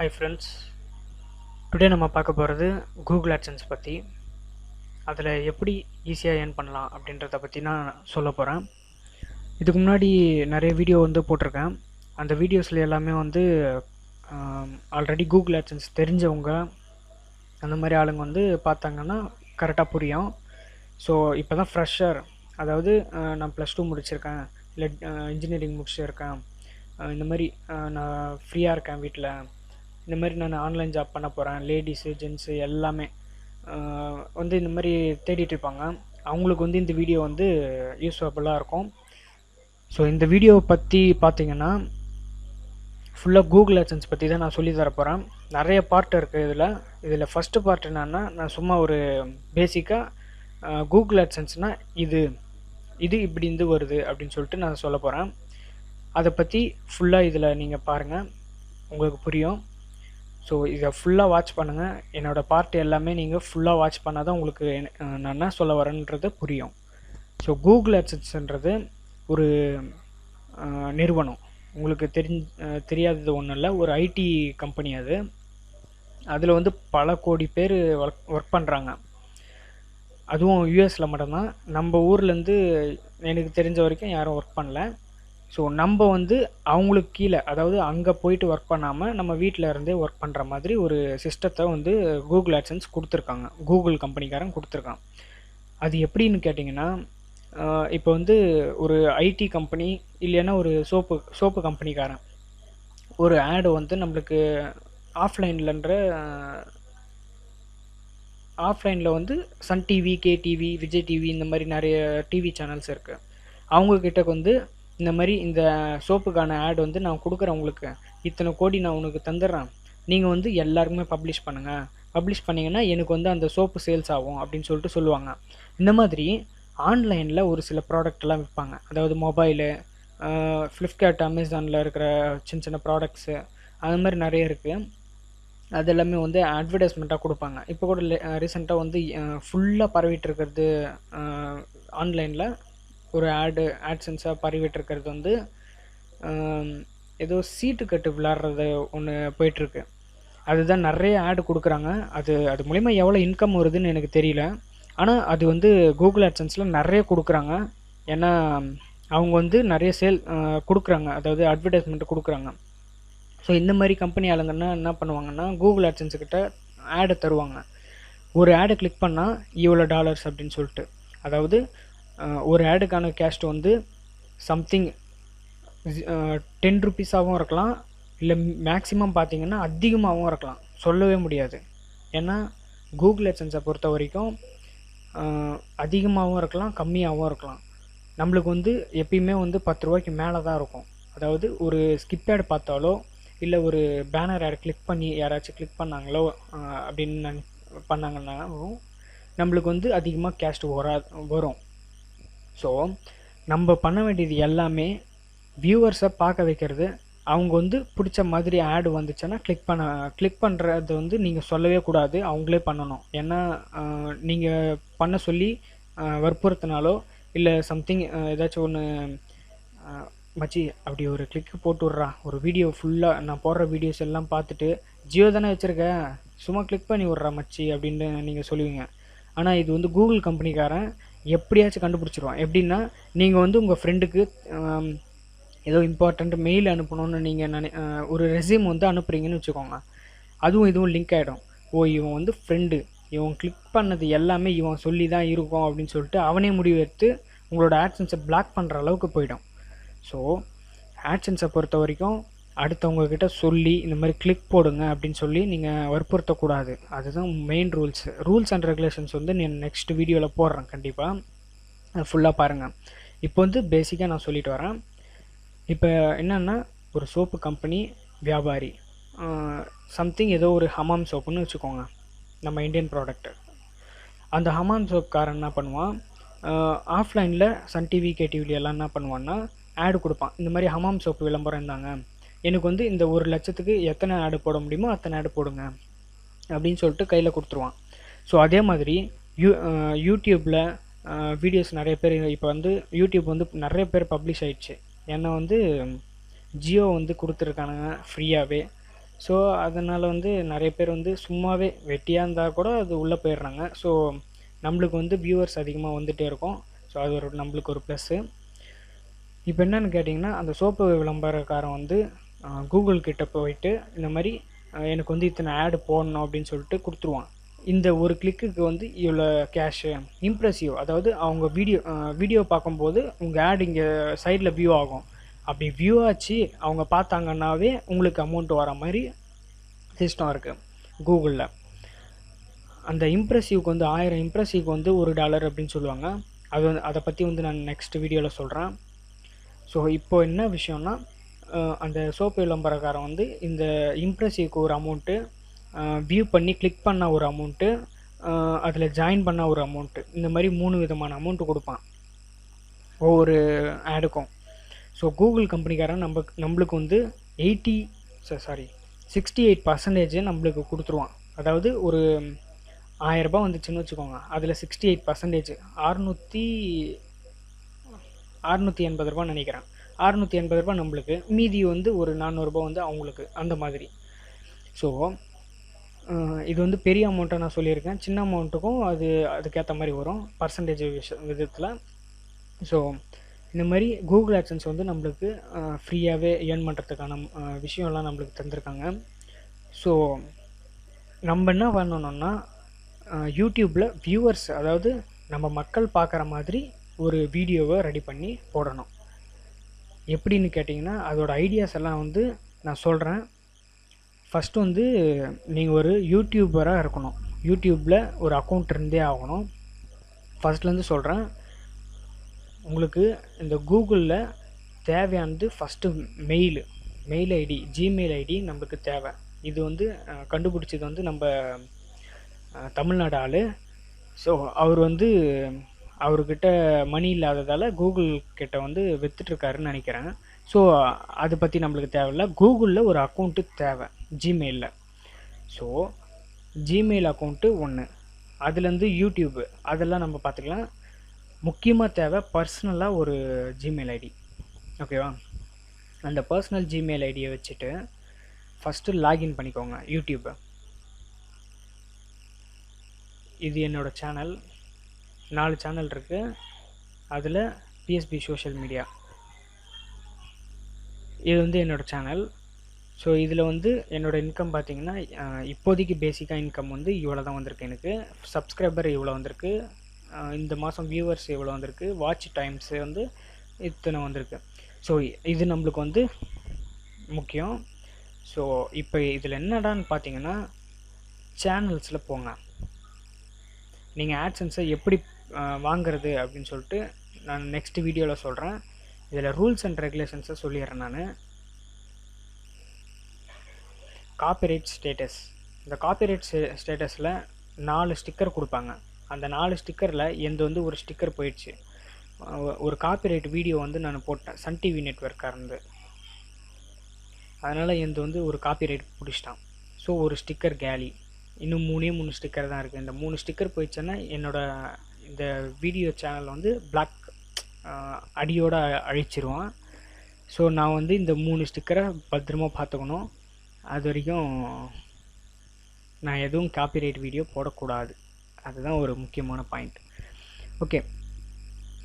Hi friends today நம்ம பார்க்க போகிறது கூகுள் ஆட்சன்ஸ் பற்றி அதில் எப்படி ஈஸியாக ஏர்ன் பண்ணலாம் அப்படின்றத பற்றி நான் சொல்ல போகிறேன் இதுக்கு முன்னாடி நிறைய வீடியோ வந்து போட்டிருக்கேன். அந்த வீடியோஸில் எல்லாமே வந்து ஆல்ரெடி கூகுள் ஆட்சன்ஸ் தெரிஞ்சவங்க அந்த மாதிரி ஆளுங்க வந்து பார்த்தாங்கன்னா கரெக்டாக புரியும். ஸோ இப்போ தான் ஃப்ரெஷ்ஷர் அதாவது நான் ப்ளஸ் டூ முடிச்சிருக்கேன். இல்லை இன்ஜினியரிங் முடிச்சிருக்கேன். இந்த மாதிரி நான் ஃப்ரீயாக இருக்கேன் வீட்டில் இந்த மாதிரி நான் ஆன்லைன் ஜாப் பண்ண போகிறேன் லேடிஸு ஜென்ஸு எல்லாமே. வந்து இந்த மாதிரி தேடிட்டு இருப்பாங்க. அவங்களுக்கு வந்து இந்த வீடியோ வந்து யூஸ்ஃபுல்லாக இருக்கும். ஸோ இந்த வீடியோவை பற்றி பார்த்தீங்கன்னா ஃபுல்லாக கூகுள் அட்சன்ஸ் பற்றி தான் நான் சொல்லி தரப்போகிறேன் நிறைய பார்ட் இருக்குது இதில். இதில் ஃபஸ்ட்டு பார்ட் என்னென்னா நான் சும்மா ஒரு பேசிக்காக கூகுள் AdSenseனால் இது இது இப்படி இருந்து வருது அப்படின்னு சொல்லிட்டு நான் சொல்ல போகிறேன் அதை பற்றி ஃபுல்லாக இதில் நீங்கள் பாருங்கள் உங்களுக்கு புரியும். ஸோ இதை ஃபுல்லாக வாட்ச் பண்ணுங்கள் என்னோடய பார்ட் எல்லாமே நீங்கள் ஃபுல்லாக வாட்ச் பண்ணால் தான் உங்களுக்கு என்ன- நான் என்ன சொல்ல வரேன்றது புரியும். ஸோ கூகுள் AdSenseன்றது ஒரு நிறுவனம். உங்களுக்கு தெரிஞ் தெரியாதது ஒன்றும் இல்லை. ஒரு ஐடி கம்பெனி அது. அதில் வந்து பல கோடி பேர் ஒர்க் ஒர்க் பண்ணுறாங்க அதுவும் யூஎஸில் மட்டும்தான். நம்ம ஊர்லேருந்து எனக்கு தெரிஞ்ச வரைக்கும் யாரும் ஒர்க் பண்ணல. ஸோ நம்ம வந்து அவங்களுக்கு கீழே அதாவது அங்கே போயிட்டு ஒர்க் பண்ணாமல் நம்ம வீட்டில் இருந்தே ஒர்க் பண்ணுற மாதிரி ஒரு சிஸ்டத்தை வந்து கூகுள் ஆட்சன்ஸ் கொடுத்துருக்காங்க. கூகுள் கம்பெனிக்காரன் கொடுத்துருக்கான். அது எப்படின்னு கேட்டிங்கன்னா இப்போ வந்து ஒரு ஐடி கம்பெனி இல்லைன்னா ஒரு சோப்பு சோப்பு கம்பெனிக்காரன். ஒரு ஆடு வந்து நம்மளுக்கு ஆஃப்லைன்லன்ற ஆஃப்லைனில் வந்து Sun TV K TV Vijay TV இந்த மாதிரி நிறைய டிவி சேனல்ஸ் இருக்குது அவங்கக்கிட்ட வந்து இந்த மாதிரி இந்த சோப்புக்கான ஆட் வந்து நான் கொடுக்குறேன் உங்களுக்கு. இத்தனை கோடி நான் உனக்கு தந்துடுறேன். நீங்கள் வந்து எல்லாருக்குமே பப்ளிஷ் பண்ணுங்கள் பப்ளிஷ் பண்ணிங்கன்னா எனக்கு வந்து அந்த சோப்பு சேல்ஸ் ஆகும் அப்படின்னு சொல்லிட்டு சொல்லுவாங்க. இந்த மாதிரி ஆன்லைனில் ஒரு சில ப்ராடக்ட்லாம் விற்பாங்க அதாவது மொபைலு ஃப்ளிப்கார்ட் அமேசானில் இருக்கிற சின்ன சின்ன ப்ராடக்ட்ஸு அது மாதிரி நிறைய இருக்குது அது எல்லாமே வந்து அட்வர்டைஸ்மெண்ட்டாக கொடுப்பாங்க. இப்போ கூட ரீசெண்டாக வந்து ஃபுல்லாக பரவிட்டு இருக்கிறது ஆன்லைனில் ஒரு ஆடு ஆட்சன்ஸாக பரவிட்டுருக்கிறது வந்து ஏதோ சீட்டு கட்டு விளாட்றது ஒன்று போயிட்டுருக்கு. அதுதான் நிறைய ஆடு கொடுக்குறாங்க. அது அது மூலிமா எவ்வளோ இன்கம் வருதுன்னு எனக்கு தெரியல. ஆனால் அது வந்து கூகுள் ஆட்சன்ஸில் நிறைய கொடுக்குறாங்க. ஏன்னா அவங்க வந்து நிறைய சேல் கொடுக்குறாங்க. அதாவது அட்வர்டைஸ்மெண்ட் கொடுக்குறாங்க. ஸோ இந்த மாதிரி கம்பெனி ஆளுங்கன்னா என்ன பண்ணுவாங்கன்னா கூகுள் AdSense கிட்ட ஆடை தருவாங்க. ஒரு ஆடை கிளிக் பண்ணால் இவ்வளோ டாலர்ஸ் அப்படின்னு சொல்லிட்டு. அதாவது ஒரு ஆடுக்கான கேஸ்ட் வந்து சம்திங் டென் ருபீஸாகவும் இருக்கலாம். இல்லை மேக்ஸிமம் பார்த்தீங்கன்னா அதிகமாகவும் இருக்கலாம். சொல்லவே முடியாது. ஏன்னா கூகுள் AdSense-அ பொறுத்த வரைக்கும் அதிகமாகவும் இருக்கலாம் கம்மியாகவும் இருக்கலாம். நம்மளுக்கு வந்து எப்பயுமே வந்து பத்து ரூபாய்க்கு மேலே தான் இருக்கும். அதாவது ஒரு ஸ்கிப் ஆட் பார்த்தாலோ இல்லை ஒரு பேனர் ஆட் கிளிக் பண்ணி யாராச்சும் கிளிக் பண்ணாங்களோ அப்படின்னு நன்- பண்ணாங்கன்னாலும் நம்மளுக்கு வந்து அதிகமாக கேஸ்ட் வரா வரும். ஸோ நம்ம பண்ண வேண்டியது எல்லாமே வியூவர்ஸை பார்க்க வைக்கிறது. அவங்க வந்து பிடிச்ச மாதிரி ஆடு வந்துச்சுன்னா கிளிக் பண்ண கிளிக் பண்ணுறது வந்து நீங்கள் சொல்லவே கூடாது. அவங்களே பண்ணணும். ஏன்னா நீங்கள் பண்ண சொல்லி வற்புறுத்தினாலோ இல்லை சம்திங் ஏதாச்சும் ஒன்று மச்சி அப்படி ஒரு கிளிக் போட்டு விட்றா. ஒரு வீடியோ ஃபுல்லாக நான் போடுற வீடியோஸ் எல்லாம் பார்த்துட்டு ஜியோ தானே வச்சுருக்க? சும்மா கிளிக் பண்ணி விட்றா மச்சி அப்படின்னு நீங்கள் சொல்லுவீங்க. ஆனால் இது வந்து கூகுள் கம்பெனிக்காரன் எப்படியாச்சும் கண்டுபிடிச்சிருவான். எப்படின்னா நீங்கள் வந்து உங்கள் ஃப்ரெண்டுக்கு ஏதோ இம்பார்ட்டண்ட் மெயில் அனுப்பணும்னு நீங்கள் நினை ஒரு ரெஸ்யூம் வந்து அனுப்புகிறீங்கன்னு வச்சுக்கோங்க. அதுவும் இதுவும் லிங்க் ஆகிடும் ஓ இவன் வந்து ஃப்ரெண்டு இவன் கிளிக் பண்ணது எல்லாமே இவன் சொல்லி தான் இருக்கும் அப்படின்னு சொல்லிட்டு அவனே முடிவெடுத்து உங்களோட ஆட்சன்ஸை பிளாக் பண்ணுற அளவுக்கு போயிடும். ஸோ ஆட்சன்ஸை பொறுத்த வரைக்கும் அடுத்தவங்கக்கிட்ட சொல்லி இந்த மாதிரி கிளிக் போடுங்க அப்படின்னு சொல்லி நீங்கள் வற்புறுத்தக்கூடாது. அதுதான் main rules rules and regulations வந்து நான் நெக்ஸ்ட் வீடியோவில் போடுறேன் கண்டிப்பாக ஃபுல்லாக பாருங்கள் இப்போ வந்து பேசிக்காக நான் சொல்லிட்டு வரேன். இப்போ என்னென்னா ஒரு சோப்பு கம்பெனி வியாபாரி சம்திங் ஏதோ ஒரு ஹமாம் சோப்புன்னு வச்சுக்கோங்க. நம்ம இந்தியன் ப்ராடக்ட்டு அந்த ஹமாம் சோப்காரன் என்ன பண்ணுவான்? ஆஃப்லைனில் சன் டிவி கேடிவில எல்லாம் என்ன பண்ணுவான்னா ஆடு கொடுப்பான். இந்த மாதிரி ஹமாம் சோப்பு விளம்பரம் இருந்தாங்க. எனக்கு வந்து இந்த ஒரு லட்சத்துக்கு எத்தனை ஆடு போட முடியுமோ அத்தனை ஆடு போடுங்க அப்படின்னு சொல்லிட்டு கையில் கொடுத்துருவான். ஸோ அதே மாதிரி யூ யூடியூப்பில் வீடியோஸ் நிறைய பேர் இப்போ வந்து யூடியூப் வந்து நிறைய பேர் பப்ளிஷ் ஆயிடுச்சு. ஏன்னா வந்து ஜியோ வந்து கொடுத்துருக்கானுங்க ஃப்ரீயாகவே ஸோ அதனால் வந்து நிறைய பேர் வந்து சும்மாவே வெட்டியாக இருந்தால் கூட அது உள்ளே போயிடுறாங்க. ஸோ நம்மளுக்கு வந்து வியூவர்ஸ் அதிகமாக வந்துகிட்டே இருக்கும். ஸோ அது ஒரு நம்மளுக்கு ஒரு ப்ளஸ்ஸு இப்போ என்னன்னு கேட்டிங்கன்னா அந்த சோப்பு விளம்பரக்காரன் வந்து கூகுள் கிட்ட போயிட்டு இந்த மாதிரி எனக்கு வந்து இத்தனை ஆடு போடணும் அப்படின்னு சொல்லிட்டு கொடுத்துருவான். இந்த ஒரு கிளிக்குக்கு வந்து இவ்வளோ கேஷு இம்ப்ரெசிவ் அதாவது அவங்க வீடியோ வீடியோ பார்க்கும்போது உங்கள் ஆட் இங்கே சைடில் வியூ ஆகும். அப்படி வியூ ஆச்சு அவங்க பார்த்தாங்கன்னாவே உங்களுக்கு அமௌண்ட் வர மாதிரி சிஸ்டம் இருக்குது கூகுளில் அந்த இம்ப்ரெசிவ்க்கு வந்து ஆயிரம் இம்ப்ரெசிவ்க்கு வந்து ஒரு டாலர் அப்படின்னு சொல்லுவாங்க. அது வந்து அதை பற்றி வந்து நான் நெக்ஸ்ட் வீடியோவில் சொல்கிறேன் ஸோ இப்போது என்ன விஷயம்னா அந்த சோப்பு விளம்பரக்காரன் வந்து இந்த இம்ப்ரெசிவ்க்கு ஒரு அமௌண்ட்டு வியூ பண்ணி கிளிக் பண்ண ஒரு அமௌண்ட்டு அதில் ஜாயின் பண்ண ஒரு அமௌண்ட்டு இந்த மாதிரி மூணு விதமான அமௌண்ட்டு கொடுப்பான். ஒவ்வொரு ஆடுக்கும் ஸோ கூகுள் கம்பெனிக்காரன் நம்ம நம்மளுக்கு வந்து eighty sorry sixty eight percentage நம்மளுக்கு கொடுத்துருவான். அதாவது ஒரு ஆயரரூபா வந்துச்சுன்னு வச்சுக்கோங்க. அதில் சிக்ஸ்டி எயிட் பர்சன்டேஜ் அறுநூற்றி அறுநூற்றி எண்பது ரூபான்னு நினைக்கிறேன். அறநூற்றி எண்பது ரூபா நம்மளுக்கு. மீதி வந்து ஒரு நானூறுரூபா வந்து அவங்களுக்கு அந்த மாதிரி. ஸோ இது வந்து பெரிய அமௌண்ட்டாக நான் சொல்லியிருக்கேன். சின்ன அமௌண்ட்டுக்கும் அது அதுக்கேற்ற மாதிரி வரும். பர்சன்டேஜ் விஷ விதத்தில். ஸோ இந்த மாதிரி கூகுள் ஆக்சன்ஸ் வந்து நம்மளுக்கு ஃப்ரீயாகவே ஏர்ன் பண்ணுறதுக்கான விஷயம்லாம் நம்மளுக்கு தந்திருக்காங்க. ஸோ நம்ம என்ன பண்ணணும்னா யூடியூப்பில் வியூவர்ஸ் அதாவது நம்ம மக்கள் பார்க்குற மாதிரி ஒரு வீடியோவை ரெடி பண்ணி போடணும். எப்படின்னு கேட்டிங்கன்னா அதோட ஐடியாஸ் எல்லாம் வந்து நான் சொல்கிறேன் ஃபஸ்ட்டு வந்து நீங்கள் ஒரு யூடியூபராக இருக்கணும். யூடியூப்பில் ஒரு அக்கௌண்ட் இருந்தே ஆகணும். ஃபஸ்ட்லேருந்து சொல்கிறேன் உங்களுக்கு இந்த கூகுளில் தேவையானது first mail mail ID Gmail ID நம்மளுக்கு தேவை. இது வந்து கண்டுபிடிச்சது வந்து நம்ம தமிழ்நாடு ஆள். ஸோ அவர் வந்து அவர்கிட்ட மணி இல்லாததால் கூகுள் கிட்ட வந்து விற்றுட்ருக்காருன்னு நினைக்கிறேன். ஸோ அதை பற்றி நம்மளுக்கு தேவையில்ல. கூகுளில் ஒரு அக்கௌண்ட்டு தேவை ஜிமெயிலில் ஸோ ஜிமெயில் அக்கௌண்ட்டு ஒன்று அதுலேருந்து யூடியூப்பு அதெல்லாம் நம்ம பார்த்துக்கலாம். முக்கியமாக தேவை பர்சனலாக ஒரு ஜிமெயில் ஐடி ஓகேவா அந்த பர்சனல் ஜிமெயில் ஐடியை வச்சுட்டு ஃபஸ்ட்டு லாகின் பண்ணிக்கோங்க யூடியூப்பை இது என்னோடய சேனல் நாலு சேனல் இருக்குது அதில் பிஎஸ்பி சோஷியல் மீடியா இது வந்து என்னோட சேனல் ஸோ இதில் வந்து என்னோட இன்கம் பார்த்தீங்கன்னா இப்போதைக்கு பேசிக்காக இன்கம் வந்து இவ்வளோ தான் வந்திருக்கு எனக்கு. சப்ஸ்கிரைபர் இவ்வளோ வந்திருக்கு. இந்த மாதம் வியூவர்ஸ் இவ்வளோ வந்திருக்கு. வாட்ச் டைம்ஸ் வந்து இத்தனை வந்திருக்கு. ஸோ இது நம்மளுக்கு வந்து முக்கியம். ஸோ இப்போ இதில் என்னடான்னு பார்த்தீங்கன்னா சேனல்ஸில் போங்க. நீங்கள் ஆட்சன்ஸை எப்படி வாங்கிறது அப்படின்னு சொல்லிட்டு நான் நெக்ஸ்ட் வீடியோவில் சொல்கிறேன் இதில் ரூல்ஸ் அண்ட் ரெகுலேஷன்ஸை சொல்லிடுறேன் நான். காப்பிரைட் ஸ்டேட்டஸ் இந்த காப்பிரைட் ஸ்டேட்டஸில் நாலு ஸ்டிக்கர் கொடுப்பாங்க. அந்த நாலு ஸ்டிக்கரில் எந்த வந்து ஒரு ஸ்டிக்கர் போயிடுச்சு. ஒரு காப்பிரைட் வீடியோ வந்து நான் போட்டேன். சன் டிவி நெட்ஒர்க்காக இருந்து. அதனால் எந்த வந்து ஒரு காப்பிரைட் பிடிச்சிட்டான். ஸோ ஒரு ஸ்டிக்கர் கேலி இன்னும் மூணே மூணு ஸ்டிக்கர் தான் இருக்குது இந்த மூணு ஸ்டிக்கர் போயிடுச்சுன்னா என்னோடய இந்த வீடியோ சேனல் வந்து பிளாக் அடியோடு அழிச்சிருவான். ஸோ நான் வந்து இந்த மூணு ஸ்டிக்கரை பத்திரமா பார்த்துக்கணும். அது வரைக்கும் நான் எதுவும் காப்பிரைட் வீடியோ போடக்கூடாது. அதுதான் ஒரு முக்கியமான பாயிண்ட் ஓகே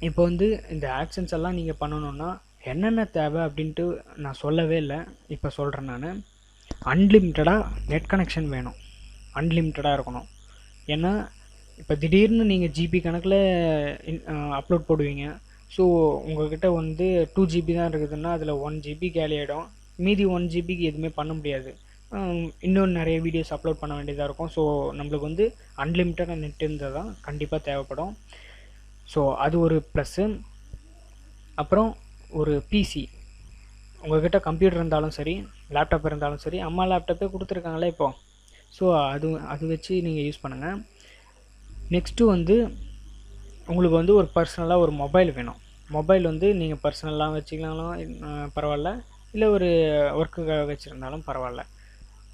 இப்போ வந்து இந்த ஆக்ஷன்ஸ் எல்லாம் நீங்கள் பண்ணணுன்னா என்னென்ன தேவை அப்படின்ட்டு நான் சொல்லவே இல்லை. இப்போ சொல்கிறேன் நான். அன்லிமிட்டடாக நெட் கனெக்ஷன் வேணும். அன்லிமிட்டடாக இருக்கணும். ஏன்னா இப்போ திடீர்னு நீங்கள் ஜிபி கணக்கில் அப்லோட் போடுவீங்க. ஸோ உங்கள்கிட்ட வந்து டூ ஜிபி தான் இருக்குதுன்னா அதில் ஒன் ஜிபி கேலி ஆகிடும் மீதி ஒன் ஜிபிக்கு எதுவுமே பண்ண முடியாது. இன்னும் நிறைய வீடியோஸ் அப்லோட் பண்ண வேண்டியதாக இருக்கும். ஸோ நம்மளுக்கு வந்து அன்லிமிட்டடாக நெட் இருந்தால் தான் கண்டிப்பாக தேவைப்படும். ஸோ அது ஒரு ப்ளஸ்ஸு அப்புறம் ஒரு பிசி உங்கள்கிட்ட கம்ப்யூட்டர் இருந்தாலும் சரி லேப்டாப் இருந்தாலும் சரி அம்மா லேப்டாப்பே கொடுத்துருக்காங்களே இப்போ. ஸோ அது அது வச்சு நீங்கள் யூஸ் பண்ணுங்கள் நெக்ஸ்ட்டு வந்து உங்களுக்கு வந்து ஒரு பர்சனலாக ஒரு மொபைல் வேணும். மொபைல் வந்து நீங்கள் பர்சனலாக வச்சுக்கலாலும் பரவாயில்ல. இல்லை ஒரு ஒர்க்குக்காக வச்சுருந்தாலும் பரவாயில்ல.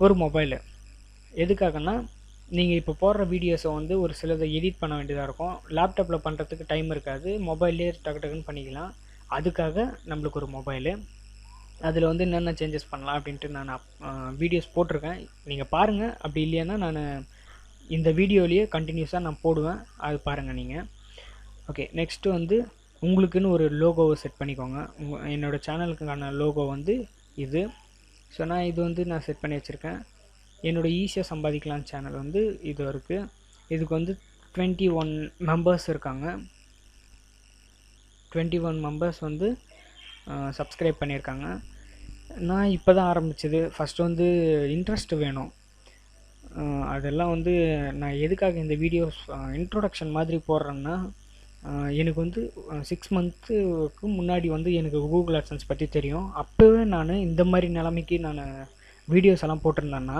ஒரு மொபைலு எதுக்காகன்னா நீங்கள் இப்போ போடுற வீடியோஸை வந்து ஒரு சிலதை எடிட் பண்ண வேண்டியதாக இருக்கும். லேப்டாப்பில் பண்ணுறதுக்கு டைம் இருக்காது. மொபைல்லே டக்கு டக்குன்னு பண்ணிக்கலாம். அதுக்காக நம்மளுக்கு ஒரு மொபைலு அதில் வந்து என்னென்ன சேஞ்சஸ் பண்ணலாம் அப்படின்ட்டு நான் வீடியோஸ் போட்டிருக்கேன். நீங்கள் பாருங்கள் அப்படி இல்லைன்னா நான் இந்த வீடியோலேயே கண்டினியூஸாக நான் போடுவேன். அது பாருங்கள் நீங்கள் ஓகே நெக்ஸ்ட்டு வந்து உங்களுக்குன்னு ஒரு லோகோவை செட் பண்ணிக்கோங்க. உங்கள் என்னோடய சேனலுக்கான லோகோ வந்து இது. ஸோ நான் இது வந்து நான் செட் பண்ணி வச்சுருக்கேன். என்னோடய ஈஸியாக சம்பாதிக்கலாம் சேனல் வந்து இது இருக்குது இதுக்கு வந்து டுவெண்ட்டி ஒன் மெம்பர்ஸ் இருக்காங்க. டுவெண்ட்டி ஒன் மெம்பர்ஸ் வந்து சப்ஸ்கிரைப் பண்ணியிருக்காங்க. நான் இப்போ தான் ஆரம்பிச்சது. ஃபஸ்ட்டு வந்து இன்ட்ரெஸ்ட் வேணும். அதெல்லாம் வந்து நான் எதுக்காக இந்த வீடியோஸ் இன்ட்ரொடக்ஷன் மாதிரி போடுறேன்னா எனக்கு வந்து சிக்ஸ் மந்த்துக்கு முன்னாடி வந்து எனக்கு கூகுள் AdSense பற்றி தெரியும். அப்போவே நான் இந்த மாதிரி நிலைமைக்கு நான் வீடியோஸ் எல்லாம் போட்டிருந்தேன்னா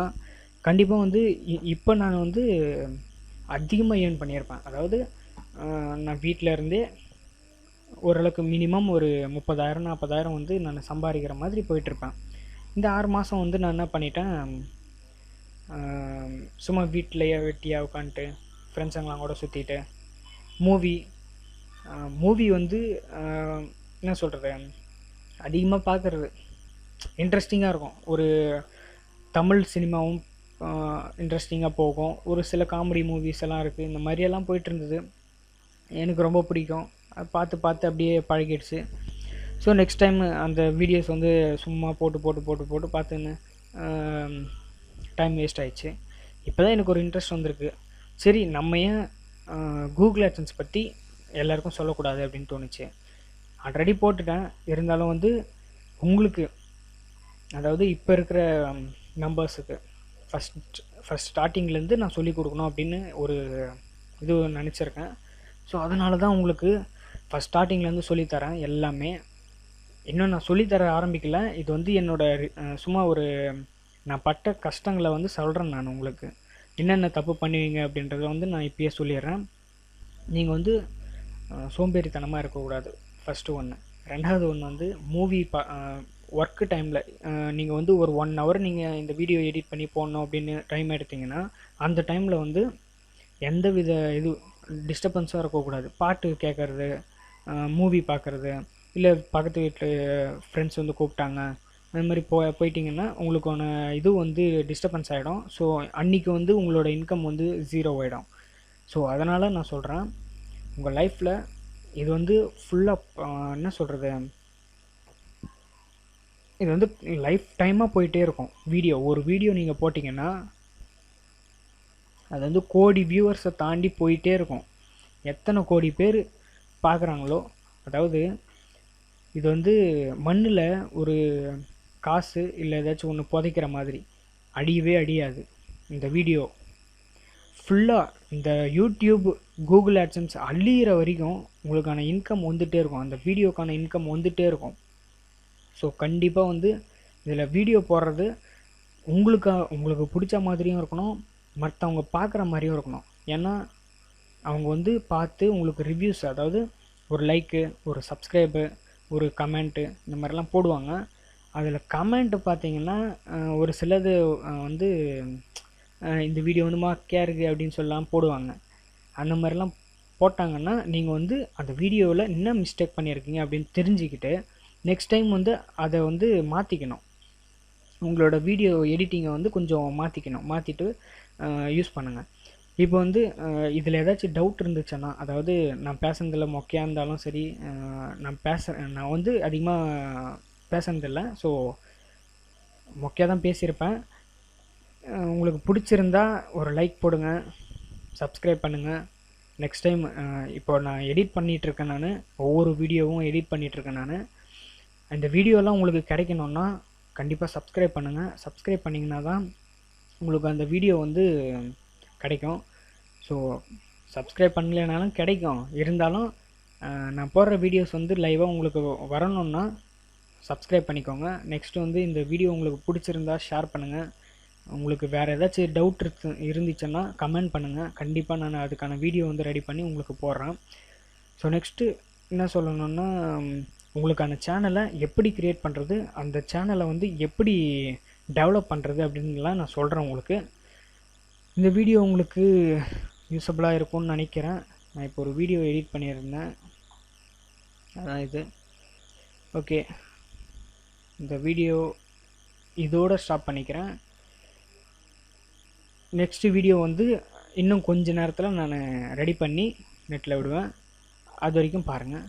கண்டிப்பாக வந்து இ- இப்போ நான் வந்து அதிகமாக ஏர்ன் பண்ணியிருப்பேன். அதாவது நான் வீட்டில் இருந்தே ஓரளவுக்கு மினிமம் ஒரு முப்பதாயிரம் நாற்பதாயிரம் வந்து நான் சம்பாதிக்கிற மாதிரி போயிட்டுருப்பேன். இந்த ஆறு மாதம் வந்து நான் என்ன பண்ணிட்டேன் சும்மா வீட்டிலையே வெட்டியாக உட்காந்துட்டு ஃப்ரெண்ட்ஸுங்களாம் கூட சுற்றிட்டு மூவி மூவி வந்து என்ன சொல்கிறது அதிகமாக பார்க்குறது இன்ட்ரெஸ்டிங்காக இருக்கும். ஒரு தமிழ் சினிமாவும் இன்ட்ரெஸ்டிங்காக போகும். ஒரு சில காமெடி மூவிஸ் எல்லாம் இருக்குது இந்த மாதிரியெல்லாம் போயிட்டு இருந்தது. எனக்கு ரொம்ப பிடிக்கும். பார்த்து பார்த்து அப்படியே பழகிடுச்சு. ஸோ நெக்ஸ்ட் டைம் அந்த வீடியோஸ் வந்து சும்மா போட்டு போட்டு போட்டு போட்டு பார்த்துன்னு டைம் வேஸ்ட் ஆயிடுச்சு. இப்போ தான் எனக்கு ஒரு இன்ட்ரெஸ்ட் வந்திருக்கு. சரி நம்ம ஏன் கூகுள் AdSense பற்றி எல்லாருக்கும் சொல்லக்கூடாது அப்படின்னு தோணுச்சு. ஆல்ரெடி போட்டுட்டேன். இருந்தாலும் வந்து உங்களுக்கு அதாவது இப்போ இருக்கிற மெம்பர்ஸுக்கு ஃபஸ்ட் ஃபஸ்ட் ஸ்டார்டிங்லேருந்து நான் சொல்லிக் கொடுக்கணும் அப்படின்னு ஒரு இது நினச்சிருக்கேன். ஸோ அதனால தான் உங்களுக்கு ஃபஸ்ட் ஸ்டார்டிங்லேருந்து சொல்லித்தரேன் எல்லாமே. இன்னும் நான் சொல்லித்தர ஆரம்பிக்கல. இது வந்து என்னோட சும்மா ஒரு நான் பட்ட கஷ்டங்களை வந்து சொல்கிறேன் நான் உங்களுக்கு. என்னென்ன தப்பு பண்ணுவீங்க அப்படின்றத வந்து நான் இப்பயே சொல்லிடுறேன். நீங்கள் வந்து சோம்பேறித்தனமாக இருக்கக்கூடாது. ஃபஸ்ட்டு ஒன்று ரெண்டாவது ஒன்று வந்து மூவி பா ஒர்க்கு டைமில் நீங்கள் வந்து ஒரு ஒன் ஹவர் நீங்கள் இந்த வீடியோ எடிட் பண்ணி போடணும் அப்படின்னு டைம் எடுத்தீங்கன்னா அந்த டைமில் வந்து எந்த வித இது டிஸ்டர்பன்ஸாக இருக்கக்கூடாது. பாட்டு கேட்குறது மூவி பார்க்குறது இல்லை பக்கத்து வீட்டு ஃப்ரெண்ட்ஸ் வந்து கூப்பிட்டாங்க அந்த மாதிரி போ போயிட்டிங்கன்னா உங்களுக்கான இது வந்து டிஸ்டர்பன்ஸ் ஆகிடும் ஸோ அன்றைக்கி வந்து உங்களோட இன்கம் வந்து ஜீரோ ஆகிடும் ஸோ அதனால் நான் சொல்கிறேன் உங்கள் லைஃப்பில் இது வந்து ஃபுல்லாக என்ன சொல்கிறது இது வந்து லைஃப் டைமாக போயிட்டே இருக்கும். வீடியோ ஒரு வீடியோ நீங்கள் போட்டிங்கன்னா அது வந்து கோடி வியூவர்ஸை தாண்டி போயிட்டே இருக்கும். எத்தனை கோடி பேர் பார்க்குறாங்களோ அதாவது இது வந்து மண்ணில் ஒரு காசு இல்லை ஏதாச்சும் ஒன்று புதைக்கிற மாதிரி. அடியவே அடியாது. இந்த வீடியோ ஃபுல்லாக இந்த யூடியூப் கூகுள் ஆட்சன்ஸ் அழியிற வரைக்கும் உங்களுக்கான இன்கம் வந்துகிட்டே இருக்கும். அந்த வீடியோக்கான இன்கம் வந்துகிட்டே இருக்கும். ஸோ கண்டிப்பாக வந்து இதில் வீடியோ போடுறது உங்களுக்கு உங்களுக்கு பிடிச்ச மாதிரியும் இருக்கணும். மற்றவங்க பார்க்குற மாதிரியும் இருக்கணும். ஏன்னா அவங்க வந்து பார்த்து உங்களுக்கு ரிவ்யூஸ் அதாவது ஒரு லைக்கு ஒரு சப்ஸ்கிரைபு ஒரு கமெண்ட்டு இந்த மாதிரிலாம் போடுவாங்க. அதில் கமெண்ட் பார்த்தீங்கன்னா ஒரு சிலது வந்து இந்த வீடியோ வந்து மாக்கியாக இருக்குது அப்படின்னு சொல்லலாம் போடுவாங்க. அந்த மாதிரிலாம் போட்டாங்கன்னா நீங்கள் வந்து அந்த வீடியோவில் என்ன மிஸ்டேக் பண்ணியிருக்கீங்க அப்படின்னு தெரிஞ்சுக்கிட்டு நெக்ஸ்ட் டைம் வந்து அதை வந்து மாற்றிக்கணும் உங்களோட வீடியோ எடிட்டிங்கை வந்து கொஞ்சம் மாற்றிக்கணும் மாற்றிட்டு யூஸ் பண்ணுங்கள் இப்போ வந்து இதில் ஏதாச்சும் டவுட் இருந்துச்சுன்னா அதாவது நான் பேசுனதில் மொக்கையாக இருந்தாலும் சரி நான் பேச நான் வந்து அதிகமாக பேசுனதில்லை. ஸோ மொக்கையாக தான் பேசியிருப்பேன் உங்களுக்கு பிடிச்சிருந்தா ஒரு லைக் போடுங்க சப்ஸ்கிரைப் பண்ணுங்கள் நெக்ஸ்ட் டைம் இப்போ நான் எடிட் பண்ணிகிட்ருக்கேன் நான். ஒவ்வொரு வீடியோவும் எடிட் பண்ணிகிட்ருக்கேன் நான். இந்த வீடியோலாம் உங்களுக்கு கிடைக்கணுன்னா கண்டிப்பாக சப்ஸ்கிரைப் பண்ணுங்கள் சப்ஸ்கிரைப் பண்ணிங்கன்னா தான் உங்களுக்கு அந்த வீடியோ வந்து கிடைக்கும். ஸோ சப்ஸ்கிரைப் பண்ணலைனாலும் கிடைக்கும். இருந்தாலும் நான் போடுற வீடியோஸ் வந்து லைவாக உங்களுக்கு வரணுன்னா சப்ஸ்கிரைப் பண்ணிக்கோங்க. நெக்ஸ்ட் வந்து இந்த வீடியோ உங்களுக்கு பிடிச்சிருந்தா ஷேர் பண்ணுங்கள் உங்களுக்கு வேறு ஏதாச்சும் டவுட் இருக்கு இருந்துச்சுன்னா கமெண்ட் பண்ணுங்கள் கண்டிப்பாக நான் அதுக்கான வீடியோ வந்து ரெடி பண்ணி உங்களுக்கு போடுறேன். ஸோ நெக்ஸ்ட்டு என்ன சொல்லணுன்னா உங்களுக்கான சேனலை எப்படி க்ரியேட் பண்ணுறது அந்த சேனலை வந்து எப்படி டெவலப் பண்ணுறது அப்படின்லாம் நான் சொல்கிறேன் உங்களுக்கு. இந்த வீடியோ உங்களுக்கு யூஸபுளாக இருக்கும்னு நினைக்கிறேன். நான் இப்போ ஒரு வீடியோ எடிட் பண்ணியிருந்தேன். அதான் இது. ஓகே இந்த வீடியோ இதோடு ஸ்டாப் பண்ணிக்கிறேன். நெக்ஸ்ட் வீடியோ வந்து இன்னும் கொஞ்ச நேரத்தில் நான் ரெடி பண்ணி நெட்டில் விடுவேன். அது வரைக்கும் பாருங்கள்